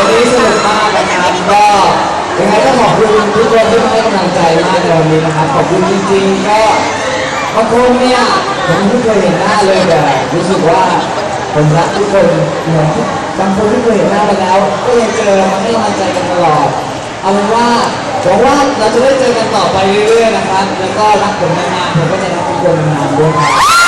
วันนี้สนุกมากนะครับก็ยังไงก็ขอบคุณทุกคนที่มาให้กำลังใจมากในวันนี้นะครับขอบคุณจริงๆก็บางคนเนี่ยผมไม่เคยเห็นหน้าเลยแต่รู้สึกว่าผมรักทุกคนเหมือนบางคนที่เคยเห็นหน้าไปแล้ว ก็ยังเจอให้กำลังใจกันตลอดเอาเป็นว่าหวังว่าเราจะได้เจอกันต่อไปเรื่อยๆนะครับ แล้วก็รักผมนานๆผมก็จะรักทุกคนนานๆด้วยครับ